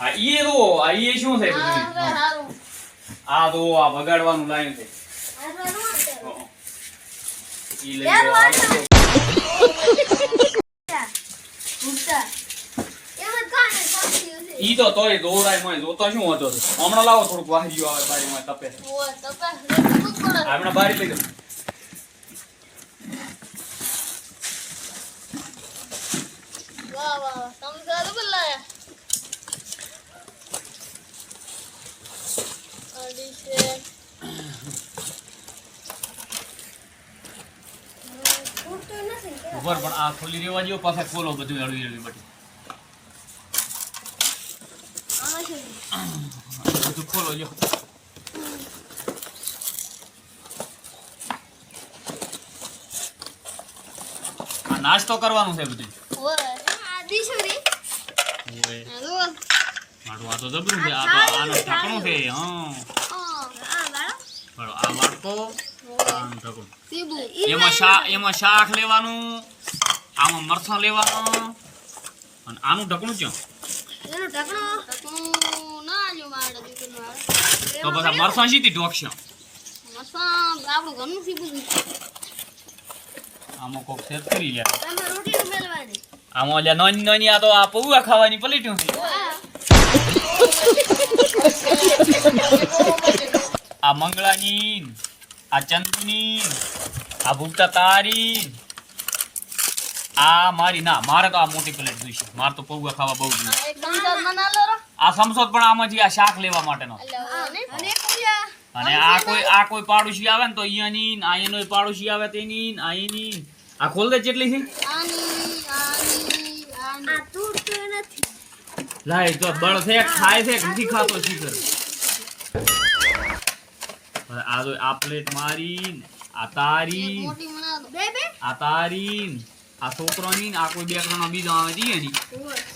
આ ઈ તો આ ઈ શું છે આ તો આ વગાડવાનું લાયું છે. ઈ લઈ ઈ તો તોય દોરાય મોય જોતો શું હતો? હમણાં લાવો થોડુંક વાહરીઓ આવે બારીમાં તપે. હમણાં બારી લઈ લો. વાહ વાહ તમે સારું બોલાયા અડી છે ઉપર પણ આ ખોલી રેવા જેવો પાછા ખોલો બધું હળવી હળવી બધું. બધું ખોલો જો નાસ્તો કરવાનું છે બધું. મારું આ તો જબરું છે આ તો આનું ઢાંકણું છે હા. આ બાળો એમાં શાક એમાં શાક લેવાનું આમાં મરચાં લેવાનું અને આનું ઢકણું ક્યાં? એનું ઢાંકણું? ઢાંકણું ના આલ્યો મારે તો બધા મરચાં સીધી ઢોકશે. આપણું ઘરનું આમાં કોક સેટ કરી લે. તમે રોટી મેળવાની આમાં ઓલા નાની નાની આ તો આ પૌવા ખાવાની પલેટ્યું છે. આ મંગળાની આ ચંદુની આ ભૂખતા તારી. આ મારી ના મારે તો આ મોટી પ્લેટ જોઈશે. મારે તો પૌવા ખાવા બહુ જોઈએ. આ સમસોદ પણ આમાંથી આ શાક લેવા માટેનો. અને આ કોઈ આ કોઈ પાડોશી આવે ને તો અહીંયાની અહીંયાનો પાડોશી આવે તેની અહીંની આ આ ખોલ દે કેટલી છે. આની આની આની. આ તૂટતો નથી. લાય તો બળ છે ખાય છે નથી ખાતો શીખર. હવે આ જો આ પ્લેટ મારી ને આ તારી એક મોટી મના દો બે બે આ તારી ને આ છોકરાની ને આ કોઈ બે ત્રણ બીજો આવે દી એની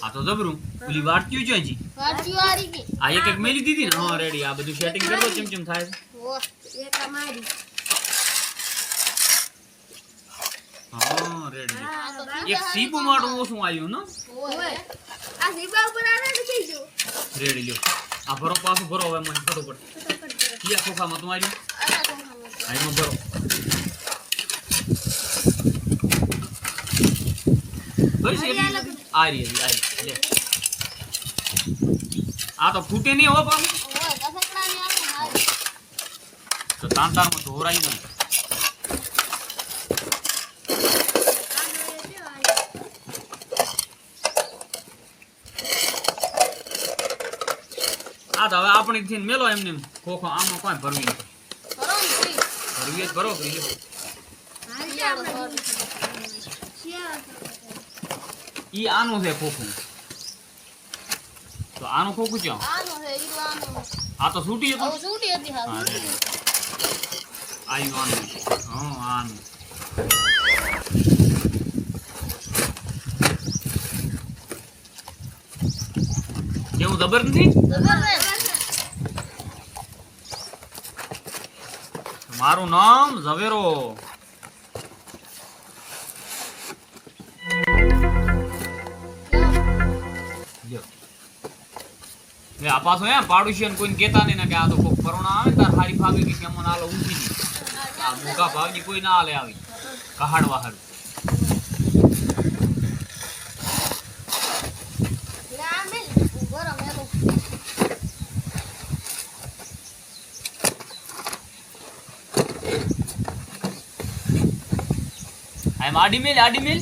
આ તો જબરું પેલી વાટક્યું છે હજી વાટી વારી કે આ એક એક મેલી દીધી ને હા રેડી આ બધું સેટિંગ કરતો ચમ ચમ થાય છે ઓ એક અમારી હા રેડી આ તો એક સીપું માટું ઓછું આવ્યું ને ઓય આ સીબા ઉપર આને લખી જો રેડી લ્યો આ ભરો પાછું ભરો હવે મને ફટોફટ ખોખામાં તમારી આ તો ખાવા આ એમાં ભરો. બસ આ રહી આ. લે. આ તો ફૂટે નહીં હો મારી તો તાન તારમાં ધોરાઈ નહીં આ તો હવે આપણે થી મેલો એમને ખોખો આમાં કોઈ ભરવી નથી. ભરવી જ ભરો કરી ઈ આનું છે ખોખું. તો આનું ખોખું છે આ તો છૂટી હતું? છૂટી હતી હા. આયું આનું હા, આનું. કેવું જબર નથી? મારું નામ ઝવેરો. લે આ પાછો એમ પાડોશીઓને કોઈને કહેતા નહીં કે આ તો કોક પરોણા આવે તાર હારી ભાગે કે કેમ આલો ઊંચી આ મૂકા ભાવની કોઈ ના આલે આવી. કહાડવા હારું. આમ આડી મેલ આડી મેલ.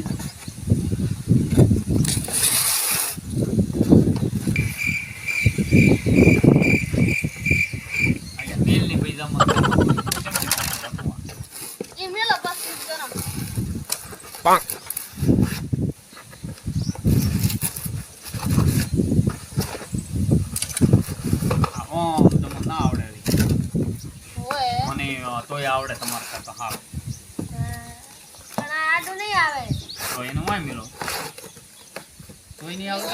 ના આવડે. મને તોય આવડે તમારા કરતા હારું તો એનો વાય મેલો કોઈ નહીં આવડે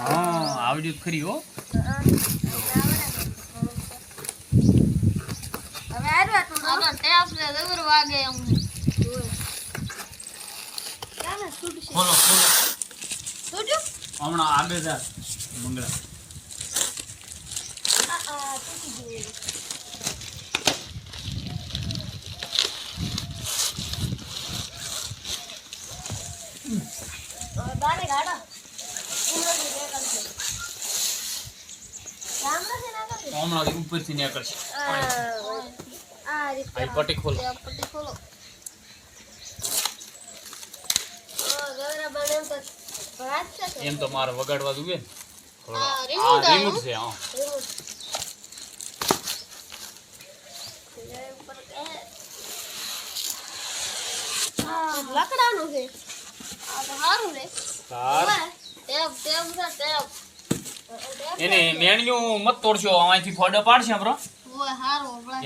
હા આવડ્યું ખરી હો. વાગે એમ. ખોલો ખોલો હમણાં આગળ જા મંગળા. આ આ તૂટી ગયું હવે બારે ગાડો એનો જ રેકલ છે રામ નથી નાખતી હમણાં ઉપરથી નીકળશે આ આ પટ્ટી ખોલો. પટ્ટી એમ તો મારે વગાડવા જોઈએ ને remote છે હા. એવું છે. આ તો સારું રે તાર. ટેપ ટેપ છે ટેપ એને મેણિયું મત તોડશો અહીંથી ફોડો પાડશે આપણો.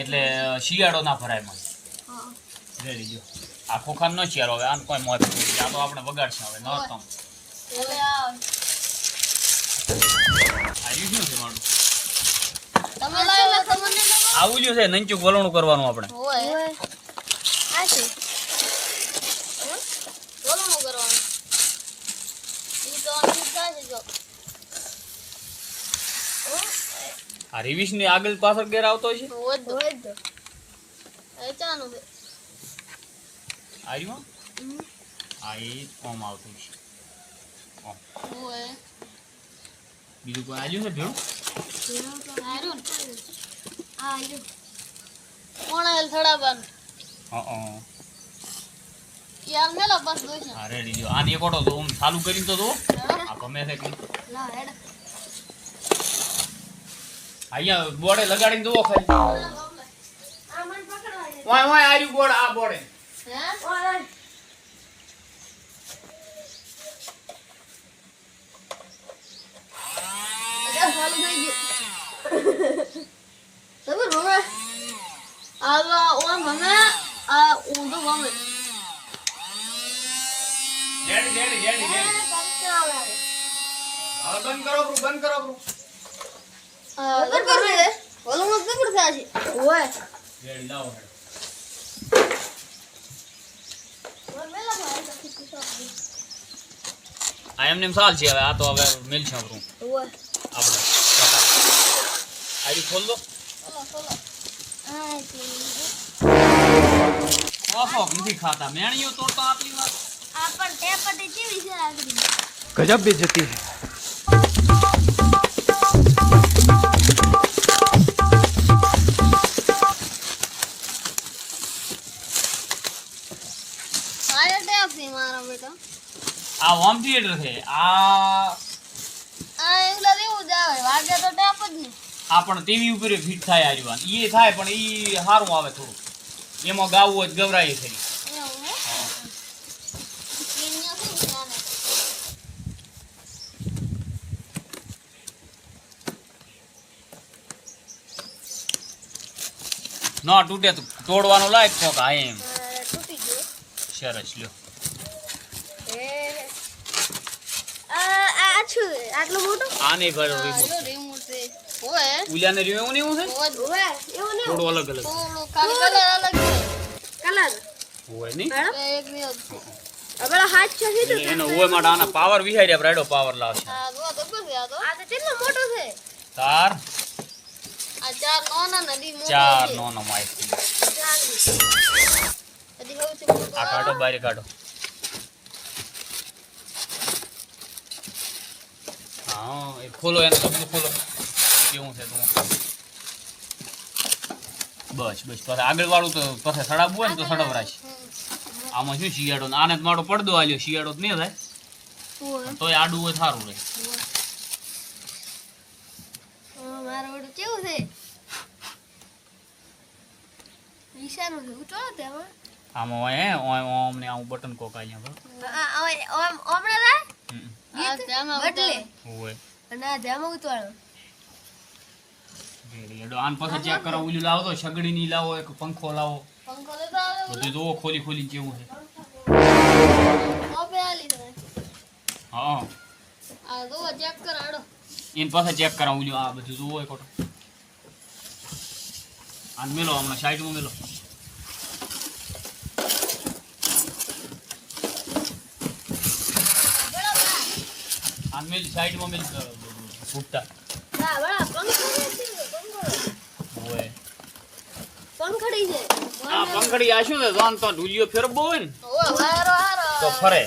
એટલે શિયાળો ના ભરાય મને. હા. રેડી જો આ ખોખાન નો શિયાળો હવે આને કોઈ મોત નથી. આ તો આપણે વગાડશે હવે ન એટલે આ આ શું છે મારું? તમે આવું જોયું છે નંચુક વલણું કરવાનું આપણે. હોય આ કરવાનું ઈ તો અંકિત થાય જો આ રિવિશની આગળ પાછળ ઘેર આવતો છે આ એ ઓમ આવતું છે બીજું કોઈ આવ્યું છે ભેળું? કોણ આયલ થડાબાન હા યાર મેલો બસ દોઈ છે અરે લીજો આ ને કોટો તો હું ચાલુ કરીને તો તો આ ગમે છે કે ના હેડ. અહીંયા બોડે લગાડીને ખાલી. દે હે ઓય તમે રોવે આ હવે બંધ કરો બંધ કરો બ્રો અગર કરવે ઓલો મત કપડ થાશે ઓય રેડી લાવો હેડો મેલા ભાઈ તો ખીચી સાબી આ એમને એમ સાલ છે હવે આ તો હવે મેલ છે આપણું ઓય આપણે આડી ખોલ દો ઓલો ઓલો આ ઓફો નથી ખાતા મેણીઓ તોડતો આટલી વાર આ પણ તે પટી કેવી છે આગળ गजब बेइज्जती है આ હોમ થિયેટર છે. આ આ પણ ટીવી ઉપર ફિટ થાય આર્યું એ થાય પણ એ સારું આવે થોડું એમાં ગાવું જ ગભરાય છે. ના તૂટે તો તોડવાનો લાયક કોક આ એમ. સરસ લ્યો એ આ આટલો મોટો? આ મોટું ભાઈ રિમોટ રિમોટ છે. ઓય ઉલ્યાને રહ્યું એવું નહીં છે? ઓય એવું નહીં થોડો અલગ અલગ થોડો કલર અલગ છે. કલર? ઓય નહીં? એક બે આપણા હાથ છે એટલે એનો ઓયમાં આના પાવર વિહાર્યા રાયડો પાવર લાવશે આ જો તો બસ આ તો. આ તો કેટલો મોટો છે? તાર આ ચાર નાના નદી મોટો ચાર છે. નો નો ચાર. આ કાઢો બારે કાઢો. હા એ ખોલો એને તમને ખોલો. કેવું છે તું બસ બસ પછી આગળ વાળું તો પછી સડાવવું હોય ને તો સડવરાશ આમાં શું શિયાળો ને? આને મારો પડદો આલ્યો શિયાળો નહીં થાય. તો તોય આડું હોય સારું રહે. કેવું છે? આમાં ઓય ઓમ ને આવું બટન કોક અહીંયા બટલે હોય અને આ ધ્યામાં ઉતવાળો રેડી હેડો આને ચેક કરો ઓલું લાવો તો સગડી ની લાવો એક પંખો લાવો. પંખો લેતો બધું જોવો ખોલી ખોલી કેવું છે. હા. આ જો ચેક કર આડો પાસે ચેક કરાવું જો આ બધું જોવો એક ઓટો. આને મેલો હમણાં સાઈડમાં મેલો. મિલ સાઈડમાં મિલ ફૂટતા. ના વાળા પંખડી છે પંખડો હોય પંખડી છે. આ પંખડી આ શું છે? જોન તો ઢુલિયો ફેરબો હોય ને. ઓ હારો હારો. તો ફરે.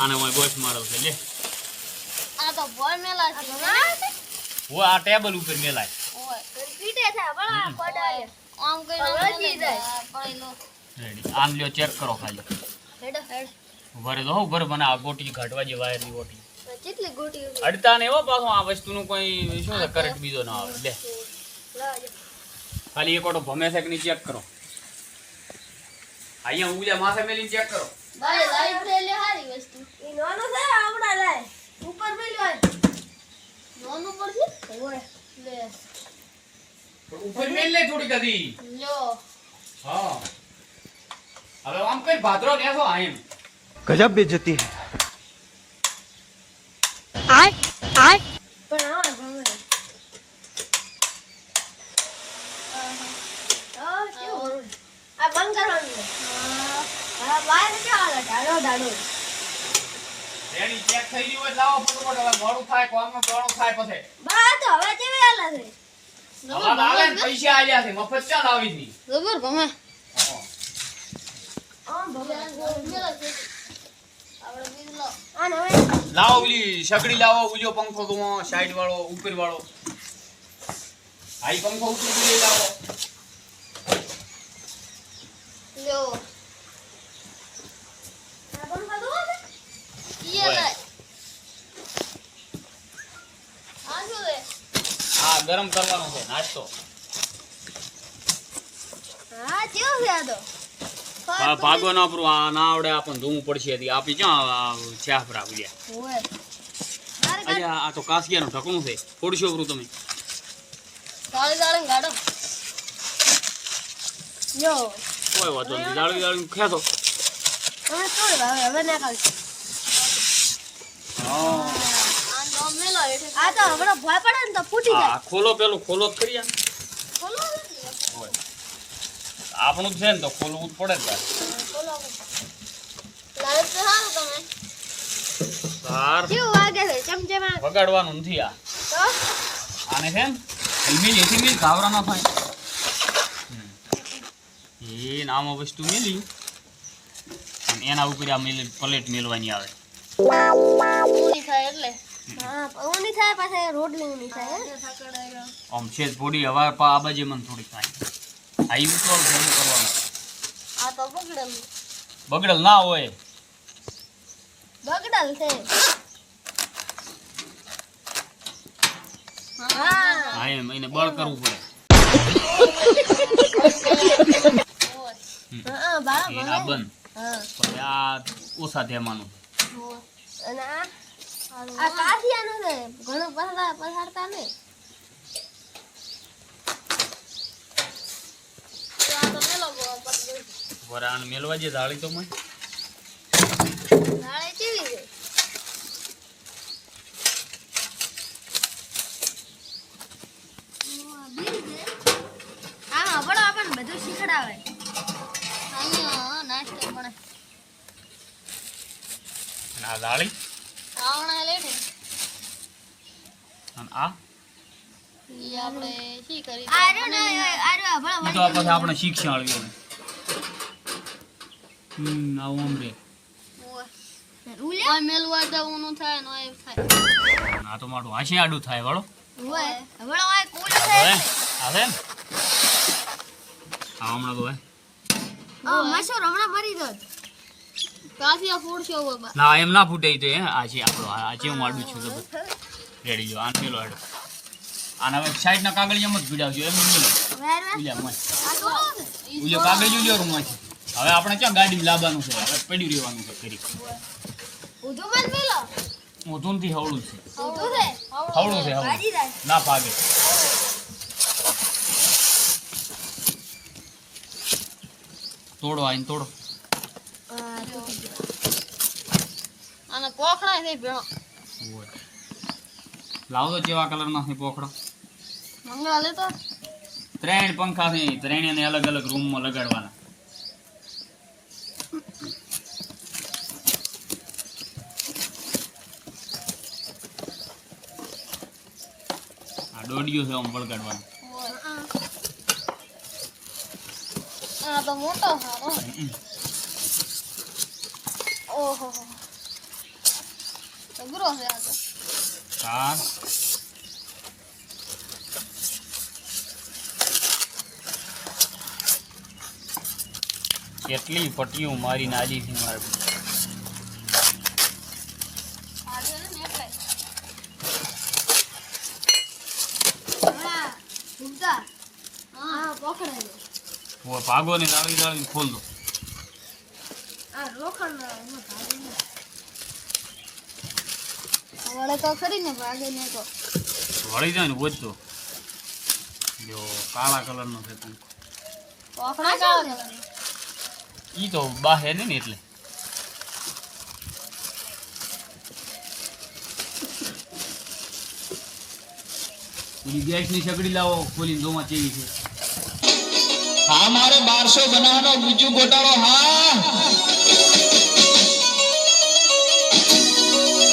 આને હું બોસ મારો છે લે. આ તો બોલ મેલા છે. ઓ આ ટેબલ ઉપર મેલાય. ઓય પીટે છે વાળા પડાય આમ કરીને આન લ્યો ચેક કરો ખાલી. હેડ હેડ. ભરે દો ઉભર મને આ ગોટી ઘાટવા જે વાયરની ગોટી. કેટલી ગોટી અડતા ને એવો પાછો આ વસ્તુનું કોઈ શું છે કરંટ બીજો ના આવે. લે. ખાલી એક ઓટો ભમે છે કે ની ચેક કરો. અહીંયા ઉગલે માથે મેલી ચેક કરો. ભાઈ લાઈટ લે લે હારી વસ્તુ. એ નાનો છે આવડા લાય. ઉપર મેલ્યો હોય પર છે ઓય લે. ઉપર મેલ લે થોડી કદી લો. હા. હવે આમ કઈ ભાદરો ને છો આમ ગજબ બેજતી હે. આય આય. પણ આ બંધ કરવાનું હા. બહાર નીકળવા ડાળો ડાળો રેડી ચેક થઈ રહ્યું હોય લાવો ફટોફટ. હવે મોડું થાય કોમમાં મોડું થાય પછી. બા તો હવે કેવી હાલત છે? ને પૈસા આલ્યા છે મફત હતી જબર ભમે. લાવો ઓલી સગડી લાવો બીજો પંખો તો સાઈડ વાળો ઉપર વાળો આઈ પંખો ઉપર લાવો લ્યો આ બંધ કરો ને ઈએ ઓય. લાય આ શું છે હા ગરમ કરવાનો છે નાસ્તો. હા કેવું છે આ તો? ભાગો ના આપણું આ ના આવડે આપણને ધોવું પડશે આપી ક્યાં બોલ્યા અરે આ તો કાસિયાનું ઢકણું છે. ફોડશો આપણું તમે. દાળ કોઈ વાંધો નહીં જાળવી જાળવી ખેતો હવે ના કાઢ આ તો હમણાં ભય પડે ને તો ફૂટી જાય. ખોલો પેલું ખોલો કરી આ. ખોલો આપણું છે ને તો ખોલવું જ પડે ખોલો સારું કેવું વાગે છે? ચમચેમાં? વગાડવાનું નથી આ. આને છે ને મિલ એથી મિલ ઘાવરા ના થાય. એ નામાં વસ્તુ મેલી. એના ઉપર આ મેલી પ્લેટ મેલવાની આવે. થાય એટલે. હા ઊની થાય પાછા રોટલી ઊની થાય આમ છે થોડી હવા આ બાજુ મને થોડી થાય. આ ઈ ઉતાવળ કરવાનું. આ તો બગડેલ. બગડેલ ના હોય. બગડલ છે. હા. એમ એને બળ કરવું પડે. હા બંધ. ઓછા અને આ? આ કાઠિયાનું છે ઘણું પસાર પસારતા નહીં. આ તો મેલો પતલું વરે આને મેલવા જે દાળી તો મને. નાળે કેવી છે? આમાં પણ આપણને બધું શીખડાવે. અહીંયા નાસ્તો પણ. આ જાળી આવણા લે ને. અને આ? ઈ આપણે શી કરી? આર્યો ને આર્યો ભલા તો પછી આપણે શિક્ષણ આળવીઓને હમ આવું આમ રે. ઓય મેલવા દવાનું થાય નો એ થાય. ના તો મારું હાંસી આડું થાય વાળો. ઓય હમણાં ઓય કુલ આ હમણાં તો ઓ હમણાં મરી ગયો કાફિયા ફૂડશો હોય બા ના એમ ના ફૂટે તો હે. આ છે આપણો આ આ છે હું આડું છું રેડી જો આને પેલો આડો. આને હવે સાઈડના કાગળિયામાં જ ભીડાવજો એમ નહીં બીજા વેર ઉલ્યા મોય આ તો ઉલ્યો કાગળિયું લ્યો રૂમમાંથી હવે આપણે ક્યાં ગાડી લાવવાનું છે? હવે પડ્યું રહેવાનું છે કરી ઉધું મત મેલો થી હવળું છે. ઉધું છે? હવળું છે હવળું. ના પાગે તોડો આઈને તોડો. અને કોખડા છે ભેણો લાવો તો જેવા કલરના છે પોખડા મંગળા લેતો ત્રણ પંખા છે ત્રણેયને અલગ અલગ રૂમમાં લગાડવાના. આ દોડિયો છે આમ વળગાડવાનો. આ તો મોટો સારો ઓહો આ તો ચાર કેટલી પટ્ટીઓ મારીને આજી છે મારે. ભાગો ને દાળી દાળી ખોલ દો આ રોખડ વળે તો ખરી ને ભાગે ને તો. વળી જાય ને વધતો જો કાળા છે તું પકડા કાળા ઈ તો બાહે ને ને એટલે. પેલી ગેસની સગડી લાવો ખોલી જોવા કેવી છે. હા મારે બારસો બનાવવાનો બીજું ગોટાળો